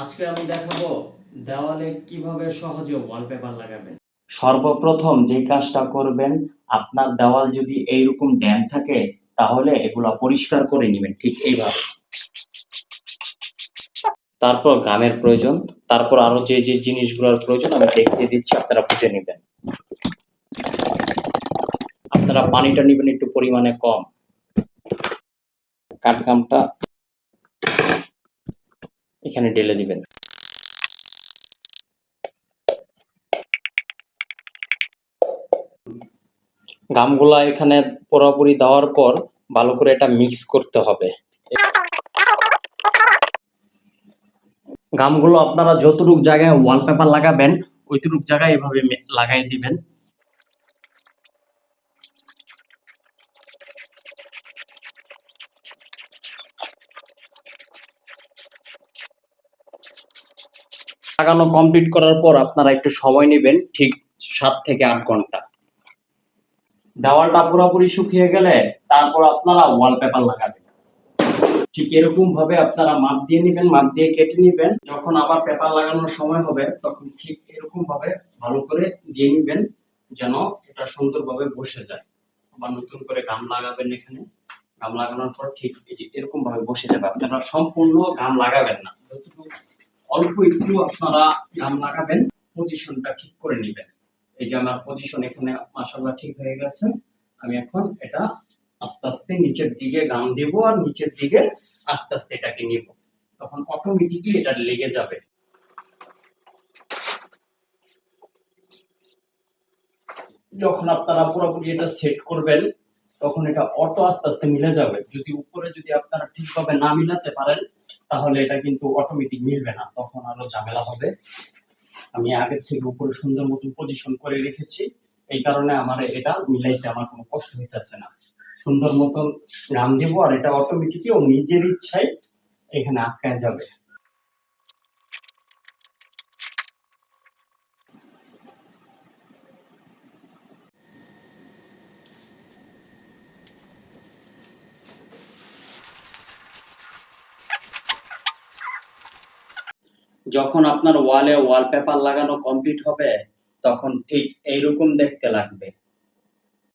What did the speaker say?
আজকে আমি দেখাবো দেওয়ালে কীভাবে সহজে ওয়ালপেপার লাগাবেন। সর্বপ্রথম যে কাজটা করবেন, আপনার দেওয়াল যদি এইরকম ড্যাম থাকে, তাহলে এগুলা পরিষ্কার করে নেবেন ঠিক এইভাবে। তারপর গামের প্রয়োজন, তারপর আরও যে যে জিনিসগুলোর প্রয়োজন আমি দেখিয়ে দিচ্ছি, আপনারা বুঝে নেবেন। আপনারা পানিটা নেবেন একটু পরিমাণে কম। কাঠগামটা এখানে ঢেলে দিবেন। গামগুলা এখানে পুরোপুরি দেওয়ার পর ভালো করে এটা মিক্স করতে হবে। গামগুলো আপনারা যতটুক জায়গায় ওয়ালপেপার লাগাবেন, ওইটুক জায়গায় এভাবে লাগাই দিবেন। লাগানো কমপ্লিট করার পর আপনারা একটু সময় নেবেন, ঠিক সাত থেকে আট ঘণ্টা। দেওয়ালটা পুরোপুরি শুকিয়ে গেলে তারপর আপনারা ওয়ালপেপার লাগাবেন। ঠিক এরকম ভাবে আপনারা মাপ দিয়ে নেবেন, মাপ দিয়ে কেটে নেবেন। যখন আবার পেপার লাগানোর সময় হবে, তখন ঠিক এরকম ভাবে ভালো করে দিয়ে নেবেন, যেন এটা সুন্দরভাবে বসে যায়। আবার নতুন করে গাম লাগাবেন এখানে। গাম লাগানোর পর ঠিক এরকম ভাবে বসে যাবে। আপনারা সম্পূর্ণ গাম লাগাবেন না। যতটুকু অল্প একটু আপনারা গাম লাগাবেন পজিশনটা ঠিক করে নেবেন। এই যে আমার পজিশন এখানে মাশাআল্লাহ ঠিক হয়ে গেছে। আমি এখন এটা আস্তে আস্তে নিচের দিকে গাম দেব আর নিচের দিকে আস্তে আস্তে এটাকে নিব। তখন অটোমেটিকলি এটা লেগে যাবে। যখন আপনারা পুরোপুরি এটা সেট করবেন, তখন এটা অটো আস্তে আস্তে মিলে যাবে। যদি উপরে যদি আপনারা ঠিকভাবে না মিলাতে পারেন তাহলে এটা কিন্তু অটোমেটিক মিলবে না, তখন আরও ঝামেলা হবে। আমি আগে থেকে উপরে সুন্দর মতো পজিশন করে রেখেছি, এই কারণে আমার এটা মিলাইতে আমার কোনো কষ্ট হইতেছে না। সুন্দর মতন রাম দিব আর এটা অটোমেটিকলি ও নিজের ইচ্ছায় এখানে আটকায় যাবে। যখন আপনার ওয়ালে ওয়ালপেপার লাগানো কমপ্লিট হবে তখন ঠিক এইরকম দেখতে লাগবে।